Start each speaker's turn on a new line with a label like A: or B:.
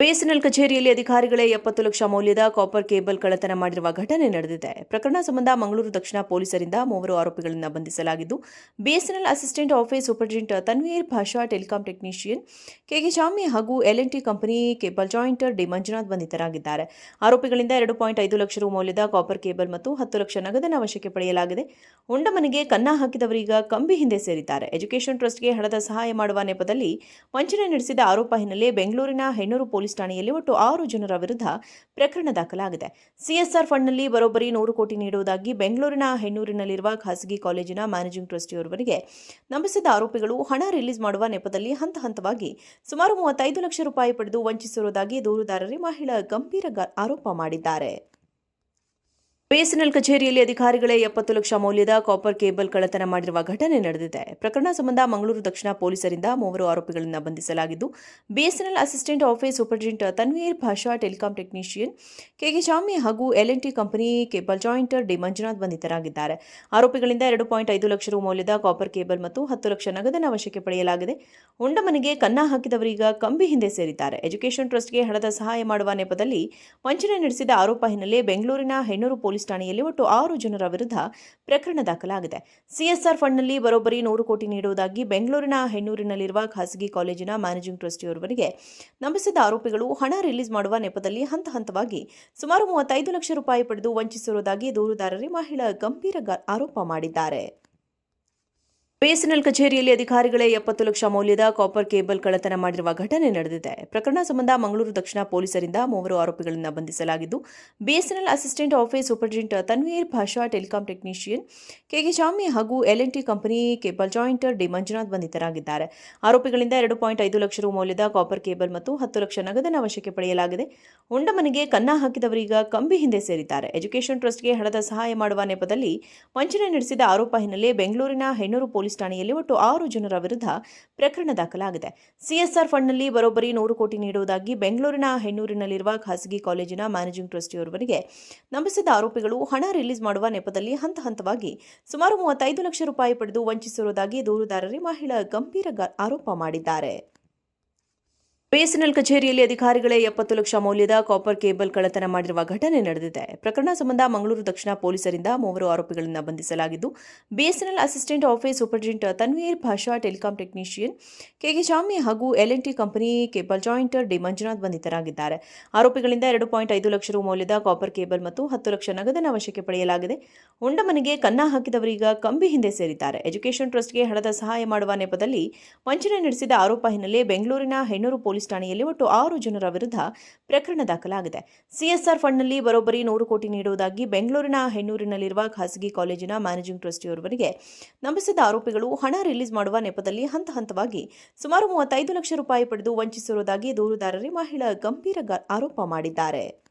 A: BSNL ಕಚೇರಿಯಲ್ಲಿ ಅಧಿಕಾರಿಗಳೇ ಎಪ್ಪತ್ತು ಲಕ್ಷ ಮೌಲ್ಯದ ಕಾಪರ್ ಕೇಬಲ್ ಕಳ್ಳತನ ಮಾಡಿರುವ ಘಟನೆ ನಡೆದಿದೆ. ಪ್ರಕರಣ ಸಂಬಂಧ ಮಂಗಳೂರು ದಕ್ಷಿಣ ಪೊಲೀಸರಿಂದ ಮೂವರು ಆರೋಪಿಗಳನ್ನು ಬಂಧಿಸಲಾಗಿದ್ದು, BSNL assistant office superintendent Tanveer Basha, telecom technician ಕೆಗೆ Shami ಹಾಗೂ L T company cable jointer D Manjunath ಬಂಧಿತರಾಗಿದ್ದಾರೆ. ಆರೋಪಿಗಳಿಂದ ಎರಡು ಪಾಯಿಂಟ್ ಐದು ಲಕ್ಷ ರೂ ಮೌಲ್ಯದ ಕಾಪರ್ ಕೇಬಲ್ ಮತ್ತು ಹತ್ತು ಲಕ್ಷ ನಗದನ ವಶಕ್ಕೆ ಪಡೆಯಲಾಗಿದೆ. ಹೊಂಡಮನಿಗೆ ಮನೆಗೆ ಕನ್ನ ಹಾಕಿದವರೀಗ ಕಂಬಿ ಹಿಂದೆ ಸೇರಿದ್ದಾರೆ. ಎಜುಕೇಷನ್ ಟ್ರಸ್ಟ್ಗೆ ಹಣದ ಸಹಾಯ ಮಾಡುವ ನೆಪದಲ್ಲಿ ವಂಚನೆ ನಡೆಸಿದ ಆರೋಪ ಹಿನ್ನೆಲೆ ಬೆಂಗಳೂರಿನ ಹೆಣ್ಣೂರು ಪೊಲೀಸ್ ಠಾಣೆಯಲ್ಲಿ ಒಟ್ಟು ಆರು ಜನರ ವಿರುದ್ಧ ಪ್ರಕರಣ ದಾಖಲಾಗಿದೆ. ಸಿಎಸ್ಆರ್ ಫಂಡ್ನಲ್ಲಿ ಬರೋಬ್ಬರಿ ನೂರು ಕೋಟಿ ನೀಡುವುದಾಗಿ ಬೆಂಗಳೂರಿನ ಹೆಣ್ಣೂರಿನಲ್ಲಿರುವ ಖಾಸಗಿ ಕಾಲೇಜಿನ ಮ್ಯಾನೇಜಿಂಗ್ ಟ್ರಸ್ಟಿಯವರಿಗೆ ನಂಬಿಸಿದ ಆರೋಪಿಗಳು ಹಣ ರಿಲೀಸ್ ಮಾಡುವ ನೆಪದಲ್ಲಿ ಹಂತ ಹಂತವಾಗಿ ಸುಮಾರು ಮೂವತ್ತೈದು ಲಕ್ಷ ರೂಪಾಯಿ ಪಡೆದು ವಂಚಿಸಿರುವುದಾಗಿ ದೂರುದಾರರೇ ಮಹಿಳಾ ಗಂಭೀರ ಆರೋಪ ಮಾಡಿದ್ದಾರೆ. ಬಿಎಸ್ಎನ್ಎಲ್ ಕಚೇರಿಯಲ್ಲಿ ಅಧಿಕಾರಿಗಳೇ ಎಪ್ಪತ್ತು ಲಕ್ಷ ಮೌಲ್ಯದ ಕಾಪರ್ ಕೇಬಲ್ ಕಳ್ಳತನ ಮಾಡಿರುವ ಘಟನೆ ನಡೆದಿದೆ. ಪ್ರಕರಣ ಸಂಬಂಧ ಮಂಗಳೂರು ದಕ್ಷಿಣ ಪೊಲೀಸರಿಂದ ಮೂವರು ಆರೋಪಿಗಳನ್ನು ಬಂಧಿಸಲಾಗಿದ್ದು BSNL assistant office superintendent Tanveer Basha, telecom technician ಕೆಗೆ Shami ಹಾಗೂ L N T company cable jointer D Manjunath ಬಂಧಿತರಾಗಿದ್ದಾರೆ. ಆರೋಪಿಗಳಿಂದ ಎರಡು ಪಾಯಿಂಟ್ ಐದು ಲಕ್ಷ ರು ಮೌಲ್ಯದ ಕಾಪರ್ ಕೇಬಲ್ ಮತ್ತು ಹತ್ತು ಲಕ್ಷ ನಗದನ ವಶಕ್ಕೆ ಪಡೆಯಲಾಗಿದೆ. ಉಂಡಮನೆಗೆ ಕನ್ನ ಹಾಕಿದವರೀಗ ಕಂಬಿ ಹಿಂದೆ ಸೇರಿದ್ದಾರೆ. ಎಜುಕೇಷನ್ ಟ್ರಸ್ಟ್ಗೆ ಹಣದ ಸಹಾಯ ಮಾಡುವ ನೆಪದಲ್ಲಿ ವಂಚನೆ ನಡೆಸಿದ ಆರೋಪ ಹಿನ್ನೆಲೆ ಬೆಂಗಳೂರಿನ ಹೆಣ್ಣೂರು ಪೊಲೀಸ್ ಠಾಣೆಯಲ್ಲಿ ಒಟ್ಟು ಆರು ಜನರ ವಿರುದ್ಧ ಪ್ರಕರಣ ದಾಖಲಾಗಿದೆ. ಸಿಎಸ್ಆರ್ ಫಂಡ್ನಲ್ಲಿ ಬರೋಬ್ಬರಿ ನೂರು ಕೋಟಿ ನೀಡುವುದಾಗಿ ಬೆಂಗಳೂರಿನ ಹೆಣ್ಣೂರಿನಲ್ಲಿರುವ ಖಾಸಗಿ ಕಾಲೇಜಿನ ಮ್ಯಾನೇಜಿಂಗ್ ಟ್ರಸ್ಟಿಯೋರ್ವರಿಗೆ ನಂಬಿಸಿದ ಆರೋಪಿಗಳು ಹಣ ರಿಲೀಸ್ ಮಾಡುವ ನೆಪದಲ್ಲಿ ಹಂತ ಹಂತವಾಗಿ ಸುಮಾರು ಮೂವತ್ತೈದು ಲಕ್ಷ ರೂಪಾಯಿ ಪಡೆದು ವಂಚಿಸಿರುವುದಾಗಿ ದೂರುದಾರರೇ ಮಹಿಳಾ ಗಂಭೀರ ಆರೋಪ ಮಾಡಿದ್ದಾರೆ. ಬಿಎಸ್ಎನ್ಎಲ್ ಕಚೇರಿಯಲ್ಲಿ ಅಧಿಕಾರಿಗಳೇ ಎಪ್ಪತ್ತು ಲಕ್ಷ ಮೌಲ್ಯದ ಕಾಪರ್ ಕೇಬಲ್ ಕಳ್ಳತನ ಮಾಡಿರುವ ಘಟನೆ ನಡೆದಿದೆ. ಪ್ರಕರಣ ಸಂಬಂಧ ಮಂಗಳೂರು ದಕ್ಷಿಣ ಪೊಲೀಸರಿಂದ ಮೂವರು ಆರೋಪಿಗಳನ್ನು ಬಂಧಿಸಲಾಗಿದ್ದು, BSNL assistant office superintendent Tanveer Basha, telecom technician ಕೆಗೆ Shami ಹಾಗೂ L N T company cable jointer D Manjunath ಬಂಧಿತರಾಗಿದ್ದಾರೆ. ಆರೋಪಿಗಳಿಂದ ಎರಡು ಪಾಯಿಂಟ್ ಐದು ಲಕ್ಷ ರು ಮೌಲ್ಯದ ಕಾಪರ್ ಕೇಬಲ್ ಮತ್ತು ಹತ್ತು ಲಕ್ಷ ನಗದನ್ನು ವಶಕ್ಕೆ ಪಡೆಯಲಾಗಿದೆ. ಉಂಡಮನೆಗೆ ಕನ್ನ ಹಾಕಿದವರೀಗ ಕಂಬಿ ಹಿಂದೆ ಸೇರಿದ್ದಾರೆ. ಎಜುಕೇಷನ್ ಟ್ರಸ್ಟ್ಗೆ ಹಣದ ಸಹಾಯ ಮಾಡುವ ನೆಪದಲ್ಲಿ ವಂಚನೆ ನಡೆಸಿದ ಆರೋಪ ಹಿನ್ನೆಲೆ ಬೆಂಗಳೂರಿನ ಹೆಣ್ಣೂರು ಪೊಲೀಸ್ ಠಾಣೆಯಲ್ಲಿ ಒಟ್ಟು ಆರು ಜನರ ವಿರುದ್ಧ ಪ್ರಕರಣ ದಾಖಲಾಗಿದೆ. ಸಿಎಸ್ಆರ್ ಫಂಡ್ನಲ್ಲಿ ಬರೋಬ್ಬರಿ ನೂರು ಕೋಟಿ ನೀಡುವುದಾಗಿ ಬೆಂಗಳೂರಿನ ಹೆಣ್ಣೂರಿನಲ್ಲಿರುವ ಖಾಸಗಿ ಕಾಲೇಜಿನ ಮ್ಯಾನೇಜಿಂಗ್ ಟ್ರಸ್ಟಿಯೋರ್ವರಿಗೆ ನಂಬಿಸಿದ ಆರೋಪಿಗಳು ಹಣ ರಿಲೀಸ್ ಮಾಡುವ ನೆಪದಲ್ಲಿ ಹಂತ ಹಂತವಾಗಿ ಸುಮಾರು ಮೂವತ್ತೈದು ಲಕ್ಷ ರೂಪಾಯಿ ಪಡೆದು ವಂಚಿಸಿರುವುದಾಗಿ ದೂರುದಾರರೇ ಮಹಿಳಾ ಗಂಭೀರ ಆರೋಪ ಮಾಡಿದ್ದಾರೆ. ಬಿಎಸ್ಎನ್ಎಲ್ ಕಚೇರಿಯಲ್ಲಿ ಅಧಿಕಾರಿಗಳೇ ಎಪ್ಪತ್ತು ಲಕ್ಷ ಮೌಲ್ಯದ ಕಾಪರ್ ಕೇಬಲ್ ಕಳ್ಳತನ ಮಾಡಿರುವ ಘಟನೆ ನಡೆದಿದೆ. ಪ್ರಕರಣ ಸಂಬಂಧ ಮಂಗಳೂರು ದಕ್ಷಿಣ ಪೊಲೀಸರಿಂದ ಮೂವರು ಆರೋಪಿಗಳನ್ನು ಬಂಧಿಸಲಾಗಿದ್ದು, BSNL assistant office superintendent Tanveer Basha telecom technician ಕೆಗೆ Shami ಹಾಗೂ L T company cable jointer D Manjunath ಬಂಧಿತರಾಗಿದ್ದಾರೆ. ಆರೋಪಿಗಳಿಂದ ಎರಡು ಪಾಯಿಂಟ್ ಐದು ಲಕ್ಷ ರು ಮೌಲ್ಯದ ಕಾಪರ್ ಕೇಬಲ್ ಮತ್ತು ಹತ್ತು ಲಕ್ಷ ನಗದನ್ನು ವಶಕ್ಕೆ ಪಡೆಯಲಾಗಿದೆ. ಉಂಡಮನೆಗೆ ಕನ್ನ ಹಾಕಿದವರೀಗ ಕಂಬಿ ಹಿಂದೆ ಸೇರಿದ್ದಾರೆ. ಎಜುಕೇಷನ್ ಟ್ರಸ್ಟ್ಗೆ ಹಣದ ಸಹಾಯ ಮಾಡುವ ನೆಪದಲ್ಲಿ ವಂಚನೆ ನಡೆಸಿದ ಆರೋಪ ಹಿನ್ನೆಲೆ ಬೆಂಗಳೂರಿನ ಹೆಣ್ಣೂರು ಪೊಲೀಸ್ ಠಾಣೆಯಲ್ಲಿ ಒಟ್ಟು ಆರು ಜನರ ವಿರುದ್ಧ ಪ್ರಕರಣ ದಾಖಲಾಗಿದೆ. ಸಿಎಸ್ಆರ್ ಫಂಡ್ನಲ್ಲಿ ಬರೋಬ್ಬರಿ ನೂರು ಕೋಟಿ ನೀಡುವುದಾಗಿ ಬೆಂಗಳೂರಿನ ಹೆಣ್ಣೂರಿನಲ್ಲಿರುವ ಖಾಸಗಿ ಕಾಲೇಜಿನ ಮ್ಯಾನೇಜಿಂಗ್ ಟ್ರಸ್ಟಿಯವರಿಗೆ ನಂಬಿಸಿದ ಆರೋಪಿಗಳು ಹಣ ರಿಲೀಸ್ ಮಾಡುವ ನೆಪದಲ್ಲಿ ಹಂತ ಹಂತವಾಗಿ ಸುಮಾರು ಮೂವತ್ತೈದು ಲಕ್ಷ ರೂಪಾಯಿ ಪಡೆದು ವಂಚಿಸಿರುವುದಾಗಿ ದೂರುದಾರರೇ ಮಹಿಳಾ ಗಂಭೀರ ಆರೋಪ ಮಾಡಿದ್ದಾರೆ.